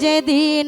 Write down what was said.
যেদিন